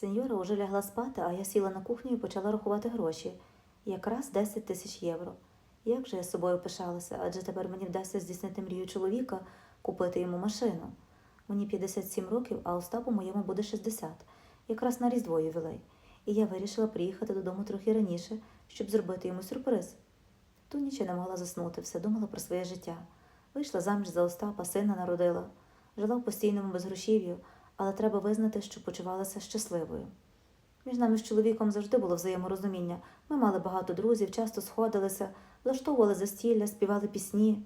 Сеньора уже лягла спати, а я сіла на кухню і почала рахувати гроші. Якраз 10 тисяч євро. Як же я з собою пишалася, адже тепер мені вдасться здійснити мрію чоловіка, купити йому машину. Мені 57 років, а Остапу моєму буде 60, якраз на Різдво ювілей. І я вирішила приїхати додому трохи раніше, щоб зробити йому сюрприз. Ту ніч я не могла заснути, все думала про своє життя. Вийшла заміж за Остапа, сина народила. Жила в постійному безгрошів'ю, але треба визнати, що почувалася щасливою. Між нами з чоловіком завжди було взаєморозуміння. Ми мали багато друзів, часто сходилися, влаштовували застілля, співали пісні.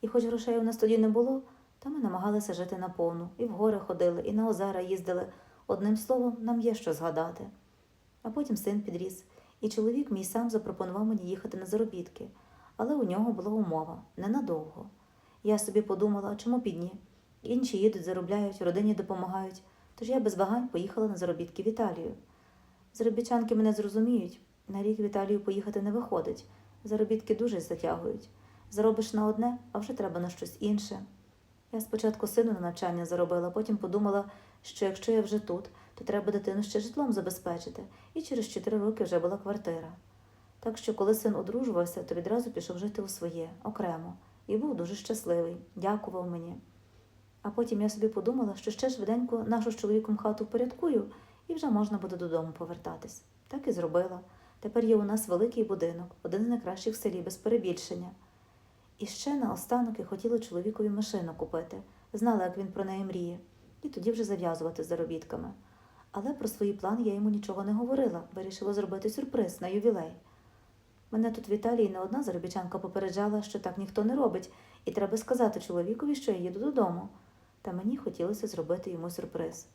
І хоч грошей у нас тоді не було, та ми намагалися жити наповну. І в гори ходили, і на озера їздили. Одним словом, нам є що згадати. А потім син підріс, і чоловік мій сам запропонував мені їхати на заробітки, але у нього була умова ненадовго. Я собі подумала, чому і ні? Інші їдуть, заробляють, родині допомагають, тож я без вагань поїхала на заробітки в Італію. Заробітчанки мене зрозуміють, на рік в Італію поїхати не виходить. Заробітки дуже затягують. Заробиш на одне, а вже треба на щось інше. Я спочатку сину на навчання заробила, потім подумала, що якщо я вже тут, то треба дитину ще житлом забезпечити, і через чотири роки вже була квартира. Так що, коли син одружувався, то відразу пішов жити у своє, окремо, і був дуже щасливий, дякував мені. А потім я собі подумала, що ще швиденько нашу з чоловіком хату впорядкую, і вже можна буде додому повертатись. Так і зробила. Тепер є у нас великий будинок, один з найкращих в селі, без перебільшення. І ще наостанок я хотіла чоловікові машину купити, знала, як він про неї мріє, і тоді вже зав'язувати з заробітками. Але про свої плани я йому нічого не говорила, вирішила зробити сюрприз на ювілей. Мене тут в Італії не одна заробітчанка попереджала, що так ніхто не робить, і треба сказати чоловікові, що я їду додому. Та мені хотілося зробити йому сюрприз.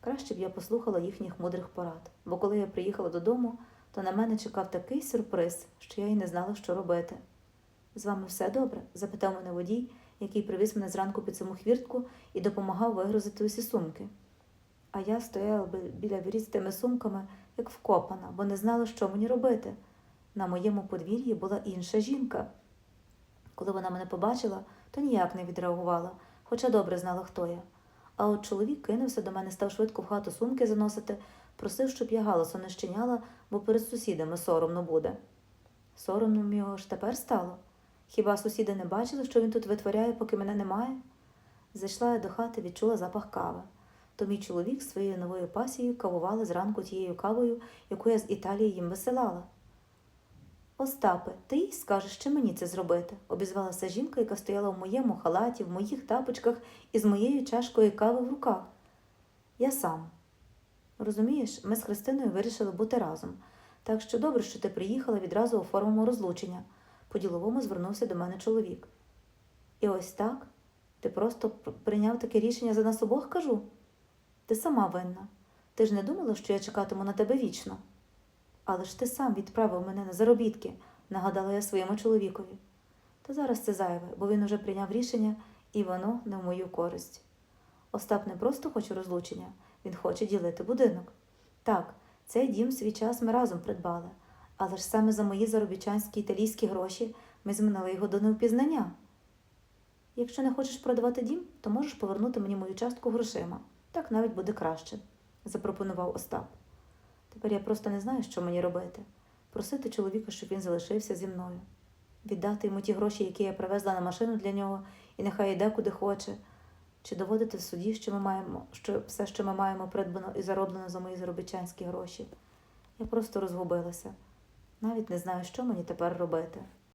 Краще б я послухала їхніх мудрих порад, бо коли я приїхала додому, то на мене чекав такий сюрприз, що я й не знала, що робити. З вами все добре? запитав мене водій, який привіз мене зранку під саму хвіртку і допомагав вигрузити усі сумки. А я стояла біля воріт з тими сумками, як вкопана, бо не знала, що мені робити. На моєму подвір'ї була інша жінка. Коли вона мене побачила, то ніяк не відреагувала, хоча добре знала, хто я. А от чоловік кинувся до мене, став швидко в хату сумки заносити, просив, щоб я галасу не щиняла, бо перед сусідами соромно буде. Соромно його ж тепер стало. Хіба сусіди не бачили, що він тут витворяє, поки мене немає? Зайшла я до хати, відчула запах кави. То мій чоловік своєю новою пасією кавували зранку тією кавою, яку я з Італії їм висилала. Остапе, ти їй скажеш, чи мені це зробити, обізвалася жінка, яка стояла в моєму халаті, в моїх тапочках і з моєю чашкою кави в руках. Я сам. Розумієш, ми з Христиною вирішили бути разом. Так що добре, що ти приїхала, відразу оформимо розлучення. По-діловому звернувся до мене чоловік. І ось так? Ти просто прийняв таке рішення за нас обох, кажу? Ти сама винна. Ти ж не думала, що я чекатиму на тебе вічно. Але ж ти сам відправив мене на заробітки, нагадала я своєму чоловікові. Та зараз це зайве, бо він уже прийняв рішення, і воно не в мою користь. Остап не просто хоче розлучення, він хоче ділити будинок. Так, цей дім свій час ми разом придбали, але ж саме за мої заробітчанські італійські гроші ми змінили його до невпізнання. Якщо не хочеш продавати дім, то можеш повернути мені мою частку грошима. Так навіть буде краще, запропонував Остап. Тепер я просто не знаю, що мені робити. Просити чоловіка, щоб він залишився зі мною, віддати йому ті гроші, які я привезла на машину для нього, і нехай йде куди хоче, чи доводити в суді, що ми маємо, що все, що ми маємо придбано і зароблено за мої заробітчанські гроші. Я просто розгубилася. Навіть не знаю, що мені тепер робити.